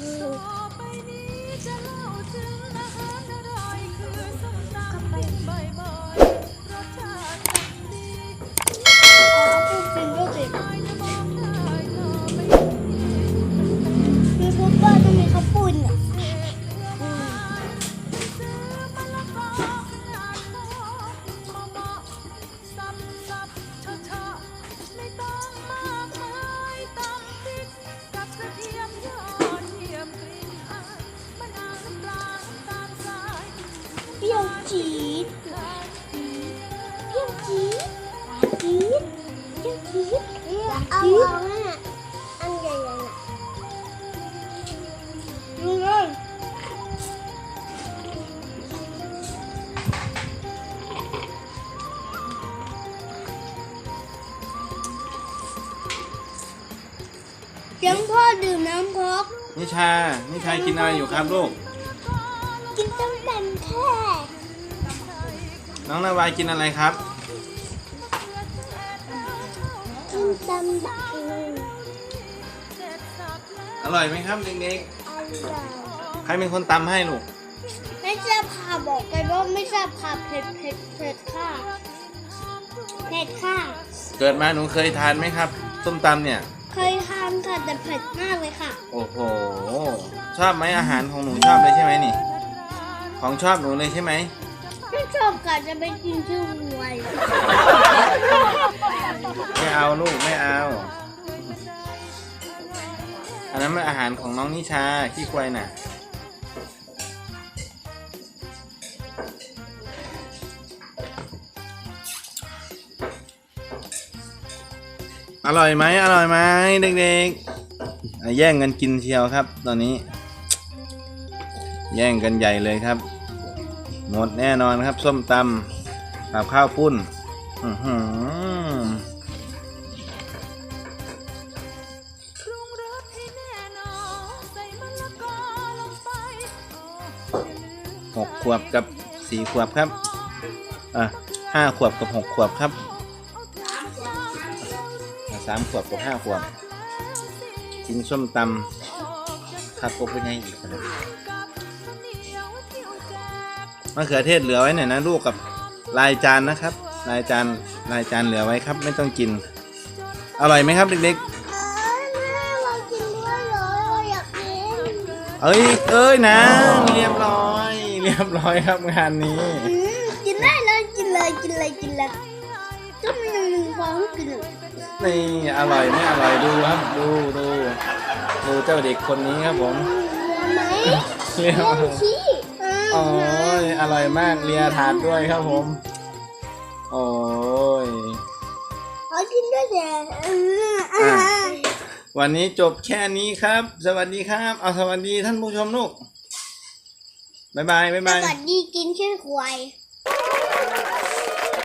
อ๋อ จี๊ดเปรี้ยวจี๊ดจี๊ดเปรี้ยวจี๊ดเอาเอาแม่อันใหญ่ๆน่ะดูเลยยังพ่อดื่มน้ำพกนิชา นิชากินอะไรอยู่ครับลูก กินต้มตำแค่ น้องนาวายกินอะไรครับ กินตำแบบนึงอร่อยไหมครับเด็กอร่อยๆ ใครเป็นคนตำให้ลูก ไม่ทราบค่ะบอกไปว่าไม่ทราบค่ะเผ็ดเผ็ดเผ็ดค่ะเผ็ดค่ะ เกิดมาหนูเคยทานไหมครับส้มตำเนี่ย เคยทานค่ะแต่เผ็ดมากเลยค่ะ โอ้โห ชอบไหมอาหารของหนูชอบเลยใช่ไหมนี่ ของชอบหนูเลยใช่ไหม ไม่ชอบค่ะจะไปกินชื่อมวยไม่เอาลูกไม่เอา อันนั้นมันอาหารของน้องนิชาขี้ควายน่ะ อร่อยไหมอร่อยไหมเด็กๆอะแย่งกันกินเชียวครับ ตอนนี้ แย่งกันใหญ่เลยครับ หมดแน่นอนครับ ส้มตำกับข้าวปุ้นอื้อหือหกขวบกับสี่ขวบครับ อะห้าขวบกับหกขวบครับอะสามขวบกับห้าขวบกินส้มตำผักกบเป็นไงอีกนะ มะเขือเทศเหลือไว้หน่อยนะลูกกับลายจานนะครับ ลายจานลายจานเหลือไว้ครับ ไม่ต้องกิน อร่อยไหมครับเด็กเอ้ยแม่เรากินด้วยเหรอเราอยากกินๆเอ้ยเอ้ยนะเรียบร้อย เรียบร้อยครับงานนี้อืมกินได้เลยกินเลยกินเลยกินเลยก็มันยังมีความกินอยู่นี่อร่อยไม่อร่อยดูครับ ดูดูดูเจ้าเด็กคนนี้ครับผมไหมเรียบเรื่องชี้โอ้ ยอร่อยมากเลียถาดด้วยครับผม โอ้ยเอากินด้วยแต่เอออ่าวันนี้จบแค่นี้ครับ สวัสดีครับ เอาสวัสดีท่านผู้ชมลูกบ๊ายบายบ๊ายสบายวัสดีกินแค่ควาย